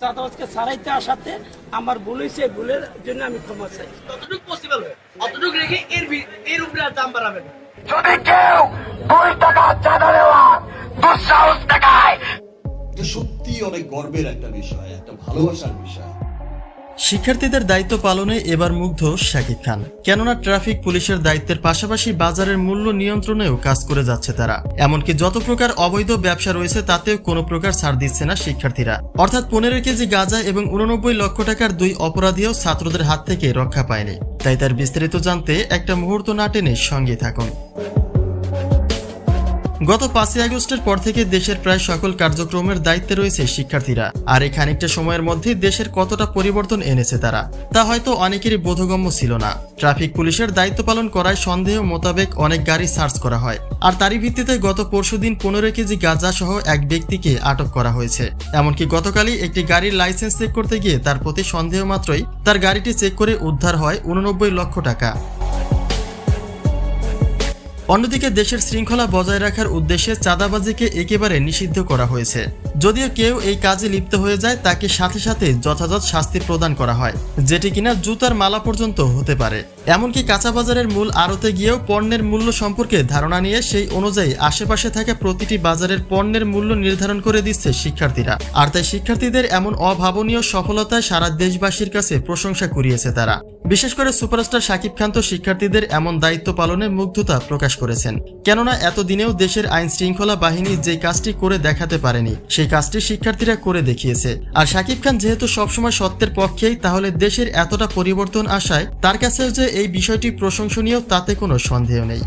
চাঁদাবাজকে সারাইতে আসাতে আমার ভুল হয়েছে ভুলের জন্য আমি ক্ষমা চাই। যতটুকু পসিবল হয় অতটুকু রেখে এর এর উপরে আর দাম বাড়াবে না। যদি কেউ দুই টাকা চাঁদা দুঃসাহস দেখায়। সত্যি অনেক গর্বের একটা বিষয় একটা ভালোবাসার বিষয়। শিক্ষার্থীদের দায়িত্ব পালনে এবার মুগ্ধ শাকিব খান। কেননা ট্রাফিক পুলিশের দায়িত্বের পাশাপাশি বাজারের মূল্য নিয়ন্ত্রণেও কাজ করে যাচ্ছে তারা। এমনকি যত প্রকার অবৈধ ব্যবসা রয়েছে, তাতেও কোনো প্রকার ছাড় দিচ্ছে না শিক্ষার্থীরা। অর্থাৎ পনেরো কেজি গাঁজা এবং উননব্বই লক্ষ টাকার দুই অপরাধীও ছাত্রদের হাত থেকে রক্ষা পায়নি। তাই তার বিস্তারিত জানতে একটা মুহূর্ত না টেনে সঙ্গে থাকুন। গত পাঁচই আগস্টের পর থেকে দেশের প্রায় সকল কার্যক্রমের দায়িত্বে রয়েছে শিক্ষার্থীরা। আর এই খানিকটা সময়ের মধ্যে দেশের কতটা পরিবর্তন এনেছে তারা, তা হয়তো অনেকেরই বোধগম্য ছিল না। ট্রাফিক পুলিশের দায়িত্ব পালন করায় সন্দেহ মোতাবেক অনেক গাড়ি সার্চ করা হয়। আর তারই ভিত্তিতে গত পরশুদিন পনেরো কেজি গাঁজা সহ এক ব্যক্তিকে আটক করা হয়েছে। এমনকি গতকালই একটি গাড়ির লাইসেন্স চেক করতে গিয়ে তার প্রতি সন্দেহ মাত্রই তার গাড়িটি চেক করে উদ্ধার হয় উননব্বই লক্ষ টাকা। অন্যদিকে দেশের শৃঙ্খলা বজায় রাখার উদ্দেশ্যে চাঁদাবাজিকে একেবারে নিষিদ্ধ করা হয়েছে। যদিও কেউ এই কাজে লিপ্ত হয়ে যায়, তাকে সাথে সাথে যথাযথ শাস্তি প্রদান করা হয়, যেটি কিনা জুতার মালা পর্যন্ত হতে পারে। এমনকি কাঁচা বাজারের মূল আড়তে গিয়েও পণ্যের মূল্য সম্পর্কে ধারণা নিয়ে সেই অনুযায়ী আশেপাশে থাকা প্রতিটি বাজারের পণ্যের মূল্য নির্ধারণ করে দিচ্ছে শিক্ষার্থীরা। আর তাই শিক্ষার্থীদের এমন অভাবনীয় সফলতায় সারা দেশবাসীর কাছে প্রশংসা কুড়িয়েছে তারা। বিশেষ করে সুপারস্টার শাকিব খান তো শিক্ষার্থীদের এমন দায়িত্ব পালনে মুগ্ধতা প্রকাশ করেছেন। কেননা এতদিনেও দেশের আইন শৃঙ্খলা বাহিনী যে কাজটি করে দেখাতে পারেনি, সেই কাজটি শিক্ষার্থীরা করে দেখিয়েছে। আর শাকিব খান যেহেতু সবসময় সত্যের পক্ষেই, তাহলে দেশের এতটা পরিবর্তন আসায় তার কাছেও যে এই বিষয়টি প্রশংসনীয় তাতে কোনো সন্দেহ নেই।